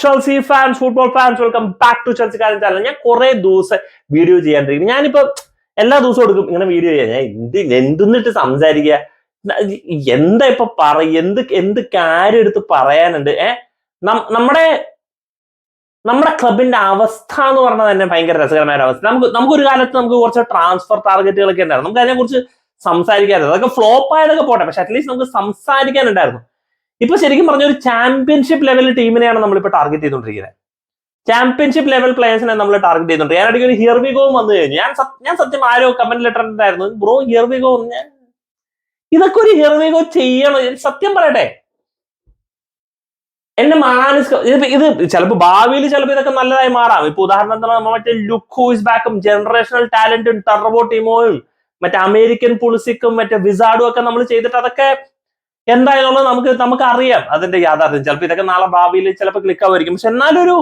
Chelsea fans football fans welcome back to Chelsea കാരൻ channel ഞാൻ കുറെ ദിവസം വീഡിയോ ചെയ്യാണ്ടിരിക്കുന്നു. ഞാനിപ്പോ എല്ലാ ദിവസവും എടുക്കും ഇങ്ങനെ വീഡിയോ ചെയ്യാൻ. ഞാൻ എന്ത് എന്തെന്നിട്ട് സംസാരിക്കുക? എന്താ ഇപ്പൊ പറ എന്ത് എന്ത് കാര്യം എടുത്ത് പറയാനുണ്ട്? ഏ? നമ്മുടെ നമ്മുടെ ക്ലബിന്റെ അവസ്ഥ എന്ന് പറഞ്ഞാൽ തന്നെ ഭയങ്കര രസകരമായ അവസ്ഥ. നമുക്ക് നമുക്കൊരു കാലത്ത് നമുക്ക് കുറച്ച് ട്രാൻസ്ഫർ ടാർഗറ്റുകളൊക്കെ ഉണ്ടായിരുന്നു. നമുക്ക് അതിനെ കുറിച്ച് സംസാരിക്കാറുണ്ട് അതൊക്കെ ഫ്ലോപ്പ് ആയതൊക്കെ പോട്ടെ. പക്ഷെ അറ്റ്ലീസ്റ്റ് നമുക്ക് സംസാരിക്കാനുണ്ടായിരുന്നു. ഇപ്പൊ ശരിക്കും പറഞ്ഞ ഒരു ചാമ്പ്യൻഷിപ്പ് ലെവൽ ടീമിനെയാണ് നമ്മളിപ്പോ ടാർഗറ്റ് ചെയ്തുകൊണ്ടിരിക്കുന്നത് ചാമ്പ്യൻഷിപ്പ് ലെവൽ പ്ലേയേഴ്സിനെ നമ്മൾ ടാർഗറ്റ് ചെയ്തുകൊണ്ട് ഞാൻ ഇടയ്ക്ക് ഒരു ഹിയർവിഗോ വന്നു കഴിഞ്ഞു. ഞാൻ ഞാൻ സത്യം ആരോ കമന്റ് ലെറ്റർ ഉണ്ടായിരുന്നു ബ്രോ ഹിയർവിഗോ ഞാൻ ഇതൊക്കെ ഒരു ഹിയർവിഗോ ചെയ്യണം. ഞാൻ സത്യം പറയട്ടെ. എന്റെ മാനസിക ഇത് ചിലപ്പോൾ ചിലപ്പോ ഭാവിയിൽ ചിലപ്പോൾ ഇതൊക്കെ നല്ലതായി മാറാം. ഇപ്പൊ ഉദാഹരണത്തിന് മറ്റേ ലുക്ക് ഹൂസ് ബാക്കും ജനറേഷണൽ ടാലന്റും ടർബോ ടീമോയും മറ്റേ അമേരിക്കൻ പുളിസിക്കും മറ്റേ വിസാഡും ഒക്കെ നമ്മൾ ചെയ്തിട്ട് അതൊക്കെ എന്തായാലും നമുക്ക് നമുക്ക് അറിയാം അതിന്റെ യാഥാർത്ഥ്യം. ചിലപ്പോൾ ഇതൊക്കെ നാളെ ഭാവിയിൽ ചിലപ്പോൾ ക്ലിക്ക് ആവുമായിരിക്കും. പക്ഷെ എന്നാലും ഒരു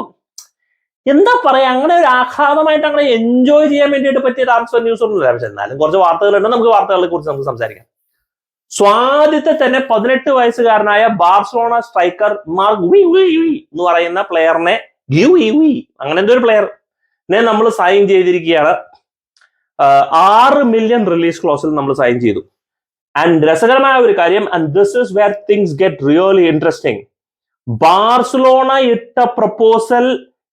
എന്താ പറയാ അങ്ങനെ ഒരു ആഹ്ലാദമായിട്ട് അങ്ങനെ എൻജോയ് ചെയ്യാൻ വേണ്ടിയിട്ട് പറ്റിയ ട്രാൻസ്ഫർ ന്യൂസ് ഒന്നും പക്ഷെ എന്നാലും കുറച്ച് വാർത്തകളുണ്ട്. നമുക്ക് വാർത്തകളെ കുറിച്ച് നമുക്ക് സംസാരിക്കാം. സ്വാദിത്തെ തന്നെ പതിനെട്ട് വയസ്സുകാരനായ ബാർസലോണ സ്ട്രൈക്കർ മാർക്ക് വി എന്ന് പറയുന്ന പ്ലെയറിനെ അങ്ങനെ എന്തോ ഒരു പ്ലെയറിനെ നമ്മൾ സൈൻ ചെയ്തിരിക്കുകയാണ്. ആറ് മില്യൺ റിലീസ് ക്ലോസിൽ നമ്മൾ സൈൻ ചെയ്തു. ആൻഡ് രസകരമായ ഒരു കാര്യം and this is where things get really interesting Barcelona ഇട്ട പ്രപ്പോസൽ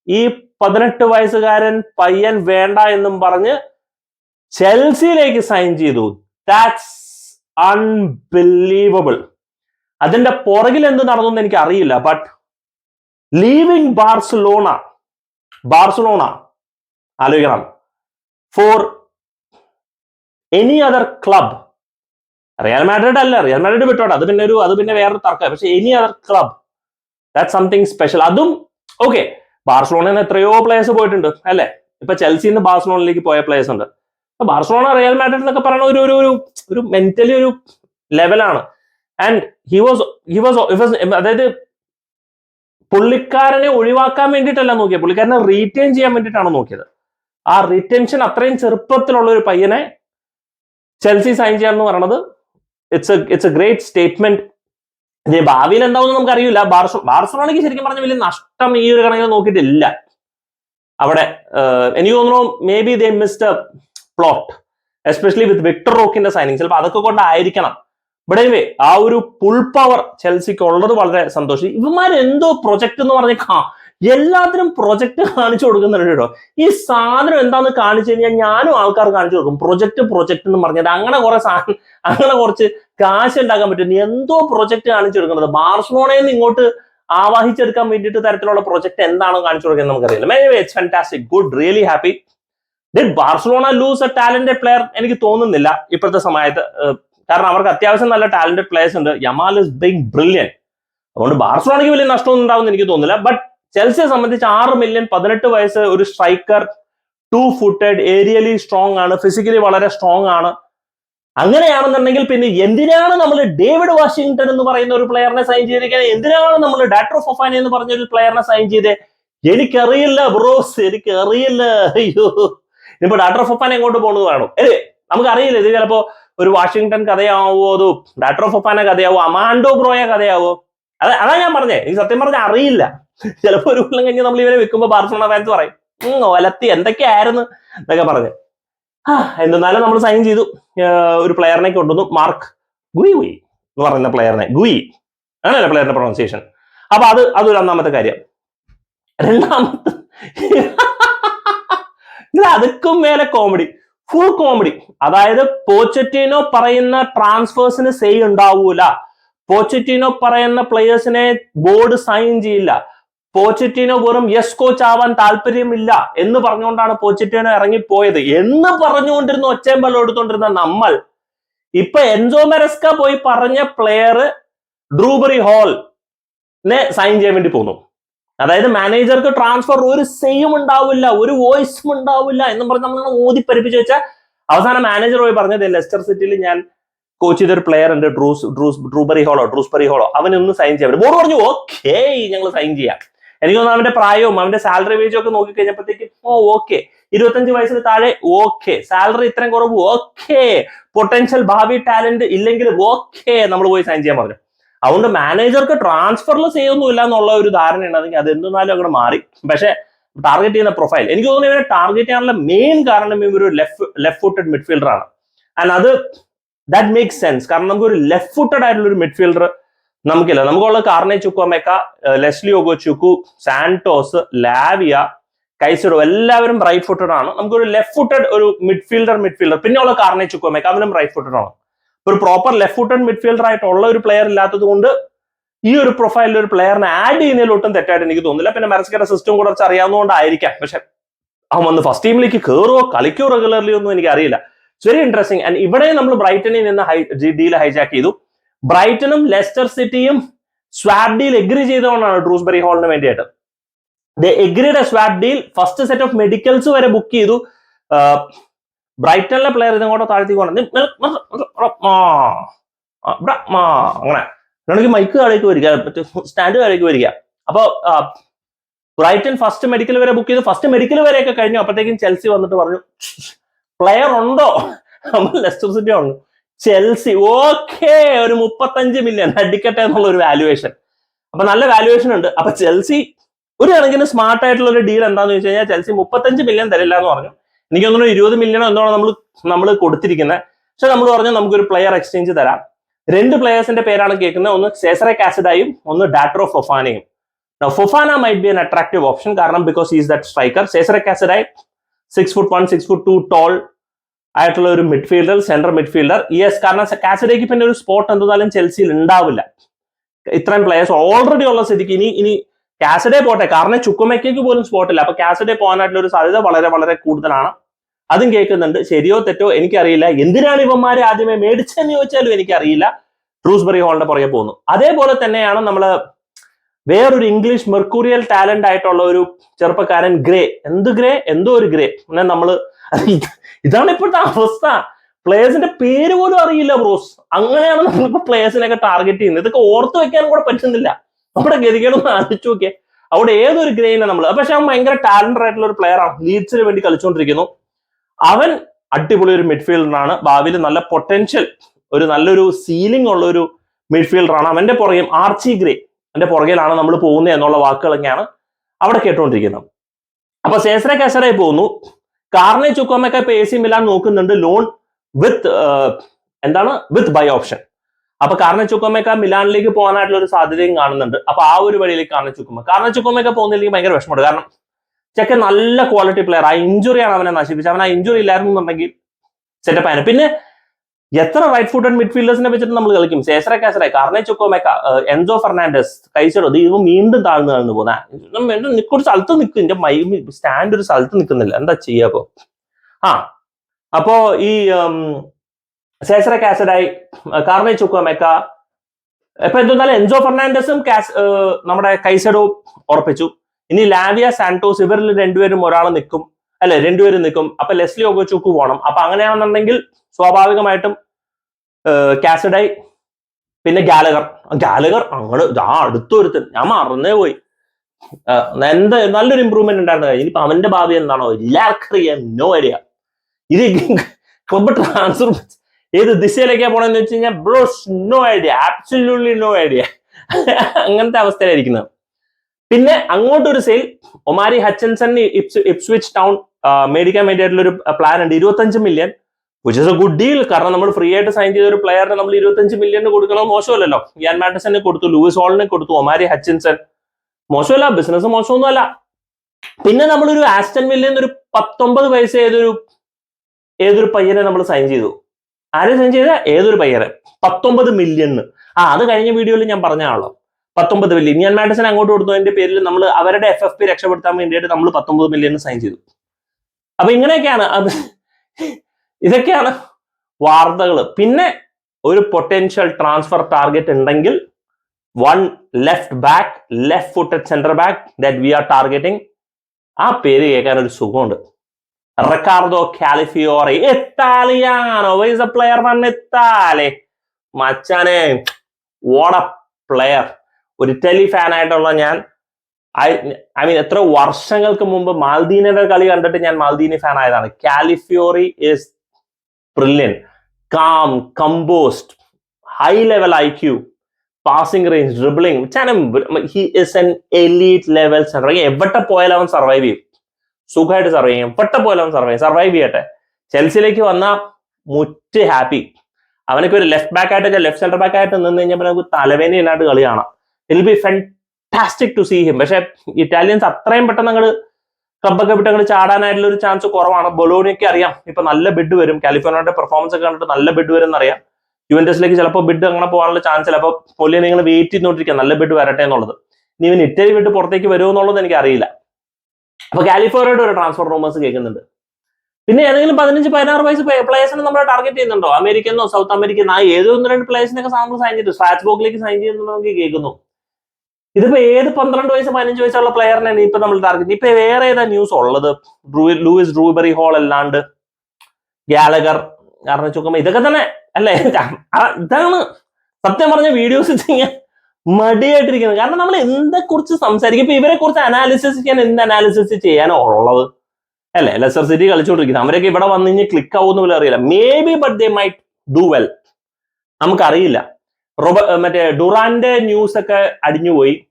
ഈ പതിനെട്ട് വയസ്സുകാരൻ പയ്യൻ വേണ്ട എന്നും പറഞ്ഞ് ചെൽസിയിലേക്ക് സൈൻ ചെയ്തു. ദാറ്റ്സ് അൺബിലീവബിൾ അതിന്റെ പുറകിൽ എന്ത് നടന്നു എന്ന് എനിക്ക് അറിയില്ല ബട്ട് ലീവിംഗ് ബാർസലോണ ബാർസലോണ ആലോചിക്കണം. For any other club Real Madrid അല്ല റിയൽ മാഡ്രിഡ് വിട്ടോട്ടെ. അത് പിന്നെ ഒരു അത് പിന്നെ വേറൊരു തർക്കം. പക്ഷെ any other club that something special അതും ഓക്കെ ബാർസലോണയിൽ നിന്ന് എത്രയോ പ്ലേയേഴ്സ് പോയിട്ടുണ്ട് അല്ലേ? ഇപ്പൊ ചെൽസിന്ന് ബാർസലോണയിലേക്ക് പോയ പ്ലേയേഴ്സ് ഉണ്ട്. ബാർസലോണ റിയൽ മാഡ്രിഡ് എന്നൊക്കെ പറയുന്ന ഒരു ഒരു ഒരു മെന്റലി ഒരു ലെവലാണ് and he was he was അതായത് പുള്ളിക്കാരനെ ഒഴിവാക്കാൻ വേണ്ടിയിട്ടല്ല നോക്കിയത്. പുള്ളിക്കാരനെ റീറ്റെയിൻ ചെയ്യാൻ വേണ്ടിയിട്ടാണ് നോക്കിയത്. ആ റീറ്റെൻഷൻ അത്രയും ചെറുപ്പത്തിലുള്ള ഒരു പയ്യനെ ചെൽസി സൈൻ ചെയ്യാന്ന് പറയുന്നത് it's a it's a great statement ഇനി ഭാവിയിൽ എന്താവുമെന്ന് നമുക്ക് അറിയില്ല ബാർസോ ബാർസലോണയ്ക്ക് ശരിക്കും പറഞ്ഞ വലിയ നഷ്ടം ഈ ഒരു കണക്കിൽ നോക്കിയിട്ടില്ല. അവിടെ എനിക്ക് തോന്നുന്നു maybe they missed plot especially with Victor റോക്കിന്റെ signing ചിലപ്പോൾ അതൊക്കെ കൊണ്ടായിരിക്കണം. ബട്ട് എനിവേ ആ ഒരു പുൾ പവർ ചെൽസിക്ക് ഉള്ളത് വളരെ സന്തോഷം. ഇവന്മാർ എന്തോ പ്രൊജക്ട് എന്ന് പറഞ്ഞ എല്ലാത്തിനും പ്രൊജക്ട് കാണിച്ചു കൊടുക്കുന്നുണ്ട് കേട്ടോ. ഈ സാധനം എന്താന്ന് കാണിച്ചു കഴിഞ്ഞാൽ ഞാനും ആൾക്കാർ കാണിച്ചു കൊടുക്കും. പ്രൊജക്ട് പ്രൊജക്ട് എന്ന് പറഞ്ഞത്. അങ്ങനെ കുറെ സാധനം അങ്ങനെ കുറച്ച് കാശ് ഉണ്ടാക്കാൻ പറ്റും. എന്തോ പ്രൊജക്ട് കാണിച്ചു കൊടുക്കുന്നത്. ബാർസലോണയിൽ നിന്ന് ഇങ്ങോട്ട് ആവാഹിച്ചെടുക്കാൻ വേണ്ടിയിട്ട് തരത്തിലുള്ള പ്രൊജക്ട് എന്താണോ കാണിച്ചു കൊടുക്കുന്നത് നമുക്കറിയില്ല. It's good really happy did Barcelona lose a talented player എനിക്ക് തോന്നുന്നില്ല ഇപ്പോഴത്തെ സമയത്ത്. കാരണം അവർക്ക് അത്യാവശ്യം നല്ല ടാലന്റഡ് പ്ലേയേഴ്സ് ഉണ്ട്. യമാൽ ഇസ് ബിഗ് ബ്രില്യൻ അതുകൊണ്ട് ബാർസലോണയ്ക്ക് വലിയ നഷ്ടമൊന്നും ഉണ്ടാവും എനിക്ക് തോന്നുന്നില്ല. ബട്ട് ചെൽസിയെ സംബന്ധിച്ച് ആറ് മില്യൺ പതിനെട്ട് വയസ്സ് ഒരു striker two footed aerially strong ആണ് ഫിസിക്കലി വളരെ സ്ട്രോങ് ആണ്. അങ്ങനെയാണെന്നുണ്ടെങ്കിൽ പിന്നെ എന്തിനാണ് നമ്മൾ ഡേവിഡ് വാഷിംഗ്ടൺ എന്ന് പറയുന്ന ഒരു പ്ലെയറിനെ സൈൻ ചെയ്തിരിക്കുന്നത്? എന്തിനാണ് നമ്മൾ ഡാക്ടർ ഫൊഫാനി എന്ന് പറഞ്ഞ ഒരു പ്ലെയറിനെ സൈൻ ചെയ്തേ? എനിക്കറിയില്ല ബ്രോസ് എനിക്കറിയില്ല. അയ്യോ. ഇനിയിപ്പോ ഡാക്ടർ ഫൊഫാനെ എങ്ങോട്ട് പോകുന്നത് വേണം അല്ലേ നമുക്കറിയില്ല. ഇത് ചിലപ്പോ ഒരു വാഷിംഗ്ടൺ കഥയാവോ അതോ ഡാക്ടർ ഫൊഫാനെ കഥയാവോ? അമാൻഡോ ബ്രോയെ കഥയാവോ? അത അതാ ഞാൻ പറഞ്ഞേ എനിക്ക് സത്യം പറഞ്ഞാൽ അറിയില്ല. ചിലപ്പോ ഒരു കൊല്ലം കഴിഞ്ഞ് നമ്മൾ ഇവരെ വെക്കുമ്പോ ബാർസലോണ ഫാൻസ് പറയും ഒലത്തി എന്തൊക്കെയായിരുന്നു? എന്നൊക്കെ പറഞ്ഞ്. എന്തെന്നാലും നമ്മൾ സൈൻ ചെയ്തു. ഒരു പ്ലെയറിനെ കൊണ്ടുവന്നു മാർക്ക് ഗുയി ഗുയി എന്ന് പറയുന്ന പ്ലെയറിനെ ഗുയി. അങ്ങനെയല്ല പ്ലെയറിന്റെ പ്രൊണൗൺസിയേഷൻ അപ്പൊ അത് അതൊരു ഒന്നാമത്തെ കാര്യം. രണ്ടാമത്തെ അതുക്കും മേലെ കോമഡി ഫുൾ കോമഡി അതായത് പോച്ചറ്റിനോ പറയുന്ന ട്രാൻസ്ഫേഴ്സിന് സേ ഉണ്ടാവൂല. പോച്ചറ്റിനോ പറയുന്ന പ്ലേയേഴ്സിനെ ബോർഡ് സൈൻ ചെയ്യില്ല. പോച്ചറ്റിനോ വെറും യെസ് കോച്ച് ആവാൻ താല്പര്യമില്ല എന്ന് പറഞ്ഞുകൊണ്ടാണ് പോച്ചറ്റിനോ ഇറങ്ങിപ്പോയത്. എന്ന് പറഞ്ഞുകൊണ്ടിരുന്ന ഒച്ചയമ്പലം എടുത്തുകൊണ്ടിരുന്ന നമ്മൾ ഇപ്പൊ എൻസോ മെറസ്ക പോയി പറഞ്ഞ പ്ലെയർ ഡ്രൂബറി ഹോൾ സൈൻ ചെയ്യാൻ വേണ്ടി പോന്നു. അതായത് മാനേജർക്ക് ട്രാൻസ്ഫർ ഒരു സെയും ഉണ്ടാവില്ല ഒരു വോയിസും ഉണ്ടാവില്ല എന്നും പറഞ്ഞ് നമ്മൾ ഊതി പഠിപ്പിച്ചു വെച്ചാൽ അവസാനം മാനേജർ പോയി പറഞ്ഞത് ലെസ്റ്റർ സിറ്റിയിൽ ഞാൻ കോച്ച് ചെയ്തൊരു പ്ലെയർ ഉണ്ട് Dews Dews Dewbury Hall Dewsbury Hall. അവനൊന്ന് സൈൻ ചെയ്യാൻ ബോർഡ് പറഞ്ഞു ഓക്കേ ഞങ്ങൾ സൈൻ ചെയ്യാം. എനിക്ക് തോന്നുന്നു അവന്റെ പ്രായവും അവന്റെ സാലറി വേജും ഒക്കെ നോക്കി കഴിഞ്ഞപ്പോഴത്തേക്കും ഓ ഓക്കെ ഇരുപത്തഞ്ച് വയസ്സിന് താഴെ ഓക്കെ സാലറി ഇത്രയും കുറവ് ഓക്കെ പൊട്ടൻഷ്യൽ ഭാവി ടാലന്റ് ഇല്ലെങ്കിൽ ഓക്കെ നമ്മൾ പോയി സൈൻ ചെയ്യാൻ പറഞ്ഞു. അതുകൊണ്ട് മാനേജർക്ക് ട്രാൻസ്ഫറിൽ ട്രാൻസ്ഫർലെസ് ചെയ്യൊന്നുമില്ല എന്നുള്ള ഒരു ധാരണ ഉണ്ടെങ്കിൽ അത് എന്തെന്നാലും അങ്ങോട്ട് മാറി. പക്ഷെ ടാർഗറ്റ് ചെയ്യുന്ന പ്രൊഫൈൽ എനിക്ക് തോന്നുന്നു ഇവരെ ടാർഗറ്റ് ചെയ്യാനുള്ള മെയിൻ കാരണം ഇവർ ലെഫ്റ്റ് ലെഫ്റ്റ് ഫുട്ടഡ് മിഡ്ഫീൽഡർ ആണ്. ആൻഡ് അത് ദാറ്റ് മേക്സ് സെൻസ് കാരണം നമുക്ക് ഒരു ലെഫ്റ്റ് ഫുട്ടഡ് ആയിട്ടുള്ള ഒരു മിഡ്ഫീൽഡർ നമുക്കില്ല. നമുക്കുള്ള Carney Chukwuemeka Lesley Ugochukwu Santos Lavia Caicedo എല്ലാവരും റൈറ്റ് ഫുട്ടഡ് ആണ്. നമുക്കൊരു ലെഫ്റ്റ് ഫുട്ടഡ് ഒരു മിഡ്ഫീൽഡർ മിഡ്ഫീൽഡർ പിന്നെ ഉള്ള കാർണേ ചുക്കോമേക്ക അവനും റൈറ്റ് ഫുട്ടഡ് ആണ് ഒരു പ്രോപ്പർ ലെഫ്റ്റ് ഫുട്ടഡ് മിഡ്ഫീൽഡർ ആയിട്ടുള്ള ഒരു പ്ലെയർ ഇല്ലാത്തത് കൊണ്ട് ഈ ഒരു പ്രൊഫൈലിൽ ഒരു പ്ലെയറിനെ ആഡ് ചെയ്യുന്നതിൽ ഒട്ടും തെറ്റായിട്ട് എനിക്ക് തോന്നുന്നില്ല. പിന്നെ മെറസ്കയുടെ സിസ്റ്റം കുറച്ച് അറിയാവുന്നതുകൊണ്ടായിരിക്കാം. പക്ഷെ അവൻ വന്ന് ഫസ്റ്റ് ടീമിലേക്ക് കയറുമോ കളിക്കോ റെഗുലർലി ഒന്നും എനിക്ക് അറിയില്ല ഇറ്റ്സ് വെരി ഇൻട്രസ്റ്റിംഗ് ആൻഡ് ഇവിടെ നമ്മൾ ബ്രൈറ്റണിൽ നിന്ന് ഹൈ ഡീൽ ഹൈജാക്ക് ചെയ്തു. ബ്രൈറ്റണും ലെസ്റ്റർ സിറ്റിയും സ്വാപ് ഡീൽ എഗ്രി ചെയ്തുകൊണ്ടാണ് ഡ്രൂസ്ബെറി ഹോളിന് വേണ്ടിയിട്ട് എഗ്രിയുടെ swap deal first set of medicals വരെ ബുക്ക് ചെയ്തു. ബ്രൈറ്റണിലെ പ്ലെയർ ഇതും കൂടെ താഴ്ത്തി കൊണ്ടു അങ്ങനെ. മൈക്ക് താഴേക്ക് വരിക. സ്റ്റാൻഡ് താഴേക്ക് വരിക. അപ്പോൾ ബ്രൈറ്റൺ ഫസ്റ്റ് മെഡിക്കൽ വരെ ബുക്ക് ചെയ്തു. ഫസ്റ്റ് മെഡിക്കൽ വരെയൊക്കെ കഴിഞ്ഞു. അപ്പോഴത്തേക്കും ചെൽസി വന്നിട്ട് പറഞ്ഞു പ്ലെയർ ഉണ്ടോ? നമ്മൾ ലെസ്റ്റർ സിറ്റി ഉണ്ട് ചെൽസി ഓക്കെ ഒരു മുപ്പത്തഞ്ച് മില്യൺ അടിക്കട്ടെ എന്നുള്ള ഒരു വാല്യുവേഷൻ അപ്പൊ നല്ല വാല്യുവേഷൻ ഉണ്ട്. അപ്പൊ ചെൽസി ഒരു കണക്കിന് സ്മാർട്ട് ആയിട്ടുള്ള ഒരു ഡീൽ എന്താന്ന് വെച്ച് കഴിഞ്ഞാൽ ചെൽസി മുപ്പത്തഞ്ച് മില്യൺ തരില്ല എന്ന് പറഞ്ഞു. എനിക്ക് തോന്നുന്നു ഇരുപത് മില്യണോ എന്തോ നമ്മൾ നമ്മൾ കൊടുത്തിരിക്കുന്നത് പക്ഷെ നമ്മൾ പറഞ്ഞു നമുക്കൊരു പ്ലെയർ എക്സ്ചേഞ്ച് തരാം. രണ്ട് പ്ലെയേഴ്സിന്റെ പേരാണ് കേൾക്കുന്നത് ഒന്ന് സേസറെ കാസിഡായും ഒന്ന് Datro ഫൊഫാനയും Fofana might be an attractive option കാരണം because is that striker Cesare കാസിഡായി six foot one six foot two tall ആയിട്ടുള്ള ഒരു മിഡ്ഫീൽഡർ സെൻട്രൽ മിഡ്ഫീൽഡർ യെസ് കാരണം കാസഡേക്ക് പിന്നെ ഒരു സ്പോട്ട് എന്തായാലും ചെൽസിയിൽ ഉണ്ടാവില്ല. ഇത്രയും പ്ലെയേഴ്സ് ഓൾറെഡി ഉള്ള സ്ഥിതിക്ക് ഇനി ഇനി കാസഡേ പോട്ടെ. കാരണം ചുക്കുമയ്ക്കേക്ക് പോലും സ്പോട്ടില്ല അപ്പൊ കാസഡേ പോകാനായിട്ടുള്ള ഒരു സാധ്യത വളരെ വളരെ കൂടുതലാണ്. അതും കേൾക്കുന്നുണ്ട്. ശരിയോ തെറ്റോ എനിക്കറിയില്ല. എന്തിനാണ് ഇവന്മാരെ ആദ്യമേ മേടിച്ചെന്ന് ചോദിച്ചാലും എനിക്കറിയില്ല. ട്രൂസ്ബെറി ഹോളിന്റെ പുറകെ പോകുന്നു. അതേപോലെ തന്നെയാണ് നമ്മൾ വേറൊരു ഇംഗ്ലീഷ് മെർക്കൂറിയൽ ടാലന്റ് ആയിട്ടുള്ള ഒരു ചെറുപ്പക്കാരൻ ഗ്രേ എന്ത് ഗ്രേ എന്തോ ഒരു ഗ്രേ എന്നാൽ നമ്മൾ ഇതാണ് ഇപ്പോഴത്തെ അവസ്ഥ. പ്ലേയേഴ്സിന്റെ പേര് പോലും അറിയില്ല ബ്രോസ് അങ്ങനെയാണ് നമ്മളിപ്പോ പ്ലേയേഴ്സിനെയൊക്കെ ടാർഗറ്റ് ചെയ്യുന്നത്. ഇതൊക്കെ ഓർത്ത് വെക്കാനും കൂടെ പറ്റുന്നില്ല. നമ്മുടെ ഗതികേടൊന്ന് ആലോചിച്ച് നോക്കിയേ. അവിടെ ഏതൊരു ഗ്രേനെ നമ്മൾ പക്ഷെ അവൻ ഭയങ്കര ടാലന്റഡ് ആയിട്ടുള്ള ഒരു പ്ലെയർ ആണ്. ലീഡ്സിന് വേണ്ടി കളിച്ചുകൊണ്ടിരിക്കുന്നു. അവൻ അടിപൊളി ഒരു മിഡ്ഫീൽഡറാണ് ഭാവിയിൽ നല്ല പൊട്ടൻഷ്യൽ ഒരു നല്ലൊരു സീലിംഗ് ഉള്ള ഒരു മിഡ്ഫീൽഡറാണ് അവന്റെ പുറകെ ആർച്ചി ഗ്രേ എന്റെ പുറകിലാണ് നമ്മൾ പോകുന്നത് എന്നുള്ള വാക്കുകളൊക്കെയാണ് അവിടെ കേട്ടുകൊണ്ടിരിക്കുന്നത്. അപ്പൊ സേസര കസറായി പോകുന്നു. കാർണെ ചുക്കോമൊക്കെ ഇപ്പൊ എ സി മിലാൻ നോക്കുന്നുണ്ട് ലോൺ വിത്ത് എന്താണ്? വിത്ത് ബൈ ഓപ്ഷൻ അപ്പൊ കാർണെ ചുക്കോമേക്ക മിലാനിലേക്ക് പോകാനായിട്ടുള്ള ഒരു സാധ്യതയും കാണുന്നുണ്ട്. അപ്പൊ ആ ഒരു വഴിയിലേക്ക് കാർണെ ചുക്കോമ കാർണെ ചുക്കോമേക്ക പോകുന്നില്ലെങ്കിൽ ഭയങ്കര വിഷമമുണ്ട്. കാരണം ചെക്കൻ നല്ല ക്വാളിറ്റി പ്ലെയർ ആ. ഇഞ്ചുറിയാണ് അവനെ നശിപ്പിച്ചത്. അവൻ ആ ഇഞ്ചുറി ഇല്ലായിരുന്നു എന്നുണ്ടെങ്കിൽ സെറ്റപ്പ് ആയിരുന്നു പിന്നെ എത്ര റൈറ്റ് ഫുട്ടഡ് മിഡ്ഫീൽഡേഴ്സിനെ വെച്ചിട്ട് നമ്മൾ കളിക്കും? സേസറെ കാസറെ കാർണെ ചുക്കോമേക്ക എൻസോ ഫെർണാണ്ടസ് ഇത് ഇവ വീണ്ടും താഴ്ന്നു താഴ്ന്നു പോകുന്ന. ഒരു സ്ഥലത്ത് നിൽക്കും എന്റെ മൈ സ്റ്റാൻഡ് ഒരു സ്ഥലത്ത് നിൽക്കുന്നില്ല എന്താ ചെയ്യാ അപ്പോ ആ അപ്പോ ഈ സേസറെ കാസഡായി കാർണെ ചുക്കോമേക്ക ഇപ്പൊ എന്തെന്നാലും എൻസോ ഫെർണാണ്ടസും കാസ് നമ്മുടെ കൈസഡോ ഉറപ്പിച്ചു. ഇനി ലാവിയ സാന്റോസ് ഇവരിൽ രണ്ടുപേരും ഒരാൾ നിൽക്കും അല്ലെ രണ്ടുപേരും നിൽക്കും അപ്പൊ ലെസ്ലി ഒഗോചുക്ക് പോകണം അപ്പൊ അങ്ങനെയാണെന്നുണ്ടെങ്കിൽ സ്വാഭാവികമായിട്ടും കാസഡായി പിന്നെ ഗാലഗർ ഗാലഗർ അങ്ങോട്ട് ആ അടുത്തൊരുത്തൻ. ഞാൻ മറന്നേ പോയി. എന്താ നല്ലൊരു ഇമ്പ്രൂവ്മെന്റ് ഉണ്ടായിരുന്നു. ഇനിയിപ്പൊ അവന്റെ ഭാവി എന്താണോ? എല്ലാവർക്കും അറിയാം. നോ ഐഡിയ ഇത് ക്ലബ് ട്രാൻസ്ഫർ ഏത് ദിശയിലേക്കാ പോണെന്ന് വെച്ച് കഴിഞ്ഞാൽ bros no idea absolutely no idea അങ്ങനത്തെ അവസ്ഥയിലായിരിക്കുന്നത് പിന്നെ അങ്ങോട്ടൊരു sale Omari Hutchinson Ipswich Town മേടിക്കാൻ വേണ്ടിയിട്ടുള്ള ഒരു പ്ലാൻ ഉണ്ട്. ഇരുപത്തഞ്ച് million which is a good deal കാരണം നമ്മൾ ഫ്രീ ആയിട്ട് സൈൻ ചെയ്ത ഒരു പ്ലെയറിന് നമ്മൾ ഇരുപത്തഞ്ച് മില്യൺ കൊടുക്കണം മോശമല്ലല്ലോ. യാൻ മാറ്റസിനെ കൊടുത്തു ലൂയിസ് ഹോളിനെ കൊടുത്തു ഒമാരി ഹച്ചിൻസൺ മോശമല്ല ബിസിനസ് മോശമൊന്നുമല്ല. പിന്നെ നമ്മളൊരു ആസ്റ്റൻ വില്ലിൽ നിന്ന് ഒരു പത്തൊമ്പത് പൈസ ഏതൊരു ഏതൊരു പയ്യനെ നമ്മൾ സൈൻ ചെയ്തു. ആരെ സൈൻ ചെയ്ത? ഏതൊരു പയ്യനെ? പത്തൊമ്പത് മില്യൺ ആ അത് കഴിഞ്ഞ വീഡിയോയിൽ ഞാൻ പറഞ്ഞാണല്ലോ പത്തൊമ്പത് മില്യൺ ഞാൻ മാഡസൺ അങ്ങോട്ട് കൊടുത്തതിന്റെ പേരിൽ നമ്മൾ അവരുടെ എഫ് എഫ് പി രക്ഷപ്പെടുത്താൻ വേണ്ടിയിട്ട് നമ്മൾ പത്തൊമ്പത് മില്യൺ സൈൻ ചെയ്തു. അപ്പൊ ഇങ്ങനെയൊക്കെയാണ് അത് ഇതൊക്കെയാണ് വാർത്തകൾ പിന്നെ ഒരു പൊട്ടൻഷ്യൽ ട്രാൻസ്ഫർ ടാർഗറ്റ് ഉണ്ടെങ്കിൽ one left back left footed centre back that we are targeting ആ പേര് കേൾക്കാൻ ഒരു സുഖമുണ്ട്. Riccardo Calafiori. ഇത്താലിയാനോ. What's a player one ഇത്താലി? മച്ചാനെ വാട്ട് പ്ലെയർ ഒരു ഇറ്റലി ഫാൻ ആയിട്ടുള്ള ഞാൻ ഐ ഐ മീൻ എത്ര വർഷങ്ങൾക്ക് മുമ്പ് മാൽദീനയുടെ കളി കണ്ടിട്ട് ഞാൻ മാൽദീനി ഫാൻ ആയതാണ്. Calafiori is calm composed high level I Q passing range dribbling ചാനം he is an elite level centre എവിടെ പോയാലും അവൻ സർവൈവ് ചെയ്യും. സുഖമായിട്ട് സർവൈവ് ചെയ്യും. എവിടെ പോയാലും അവൻ സർവൈവ് സർവൈവ് ചെയ്യട്ടെ. ചെൽസിയിലേക്ക് വന്ന മുറ്റ് ഹാപ്പി അവനൊക്കെ ഒരു ലെഫ്റ്റ് ബാക്ക് ആയിട്ട് ലെഫ്റ്റ് സെന്റർ ബാക്ക് ആയിട്ട് നിന്ന് കഴിഞ്ഞപ്പോൾ നമുക്ക് തലവേദന ഇല്ലാണ്ട് കളി കാണാം. It be fantastic to see him പക്ഷെ ഇറ്റാലിയൻസ് അത്രയും പെട്ടെന്ന് അങ്ങോട്ട് ക്ലബൊക്കെ വിട്ട് അങ്ങനെ ചാടാനായിട്ടുള്ള ഒരു ചാൻസ് കുറവാണ്. ബൊലോണിയൊക്കെ അറിയാം. ഇപ്പൊ നല്ല ബിഡ് വരും. കാലിഫോർണിയയുടെ പെർഫോമൻസ് ഒക്കെ കണ്ടിട്ട് നല്ല ബിഡ് വരും എന്നറിയാം. യുവന്റസിലേക്ക് ചിലപ്പോൾ ബിഡ് അങ്ങനെ പോകാനുള്ള ചാൻസ് ഇല്ല അപ്പോൾ പൊല്ലി നിങ്ങൾ വെയിറ്റ് ചെയ്തുകൊണ്ടിരിക്കുക നല്ല ബിഡ് വരട്ടെ എന്നുള്ളത്. ഇനി ഇവൻ ഇറ്റലി വിട്ട് പുറത്തേക്ക് വരുമോ എന്നുള്ളത് എനിക്ക് അറിയില്ല. അപ്പൊ കാലിഫോർണിയയുടെ ഒരു ട്രാൻസ്ഫർ റൂമേഴ്സ് കേൾക്കുന്നുണ്ട്. പിന്നെ ഏതെങ്കിലും പതിനഞ്ച് പതിനാറ് വയസ്സ് പ്ലേയേഴ്സിനെ നമ്മൾ ടാർഗറ്റ് ചെയ്യുന്നുണ്ടോ? അമേരിക്കനോ സൗത്ത് അമേരിക്കനോ ആ ഏതോ ഒന്ന് രണ്ട് പ്ലേയേഴ്സിനൊക്കെ സാമ്പിൾ സൈൻ ചെയ്തു. സ്ട്രാറ്റ്ബോക്കിലേക്ക് സൈൻ ചെയ്യുന്നുണ്ടോ നമുക്ക് കേൾക്കുന്നു. ഇതിപ്പോ ഏത് പന്ത്രണ്ട് വയസ്സ് പതിനഞ്ച് വയസ്സുള്ള പ്ലെയറിനാണ് ഇപ്പൊ നമ്മൾ ടാർഗറ്റ് ഇപ്പൊ വേറെ ഏതാ ന്യൂസ് ഉള്ളത്? ലൂയിസ് ഡ്രൂബെറി ഹോൾ അല്ലാണ്ട് ഗാലഗർ കാരണം ചുക്കുമ്പോ ഇതൊക്കെ തന്നെ അല്ലേ? ഇതാണ് സത്യം പറഞ്ഞ വീഡിയോസ് ചെയ്യാൻ മടിയായിട്ടിരിക്കുന്നത്. കാരണം നമ്മൾ എന്തെ കുറിച്ച് സംസാരിക്കും? ഇപ്പൊ ഇവരെ കുറിച്ച് അനാലിസിസ് ചെയ്യാൻ എന്ത് അനാലിസിസ് ചെയ്യാനോ ഉള്ളത് അല്ലേ? ലെസർ സിറ്റി കളിച്ചുകൊണ്ടിരിക്കുന്നത് അവരൊക്കെ ഇവിടെ വന്നു കഴിഞ്ഞാൽ ക്ലിക്ക് ആവുമെന്ന് പോലും അറിയില്ല. Maybe but they might do well നമുക്കറിയില്ല. റോബ മറ്റേ ഡുറാന്റെ ന്യൂസ് ഒക്കെ അടിഞ്ഞുപോയി.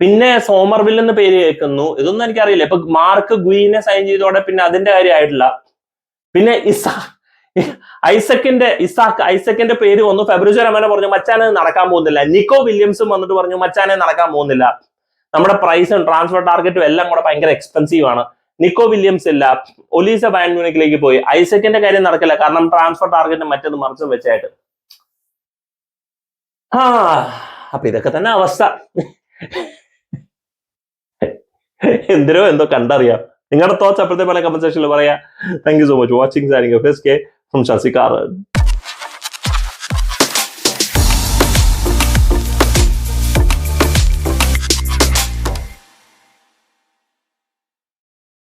പിന്നെ സോമർവിൽ എന്ന് പേര് കേൾക്കുന്നു. ഇതൊന്നും എനിക്കറിയില്ല. ഇപ്പൊ മാർക്ക് ഗുയിനെ സൈൻ ചെയ്തോടെ പിന്നെ അതിന്റെ കാര്യമായിട്ടില്ല. പിന്നെ ഇസാ ഐസക്കിന്റെ ഇസാക്ക് ഐസക്കിന്റെ പേര് വന്നു. ഫെബ്രുവരി രമന പറഞ്ഞു മച്ചാനെ നടക്കാൻ പോകുന്നില്ല. നിക്കോ വില്യംസും വന്നിട്ട് പറഞ്ഞു മച്ചാനെ നടക്കാൻ പോകുന്നില്ല. നമ്മുടെ പ്രൈസും ട്രാൻസ്ഫർ ടാർഗറ്റും എല്ലാം കൂടെ ഭയങ്കര എക്സ്പെൻസീവ് ആണ്. നിക്കോ വില്യംസ് ഇല്ല. ഒലീസ ബാൻ മ്യൂണിക്കിലേക്ക് പോയി. ഐസക്കിന്റെ കാര്യം നടക്കില്ല. കാരണം ട്രാൻസ്ഫർ ടാർഗറ്റ് മറ്റൊന്ന് മറിച്ചും വെച്ചായിട്ട് ആ അപ്പൊ ഇതൊക്കെ തന്നെ അവസ്ഥ. എന്തിനോ എന്തോ കണ്ടറിയാം. നിങ്ങളുടെ തോട്ട്സ് അപ്പോഴത്തെ പല കമന്റ് സെക്ഷനിൽ പറയാം. Thank you so much watching സാരിങ് F S K from ശശികാർ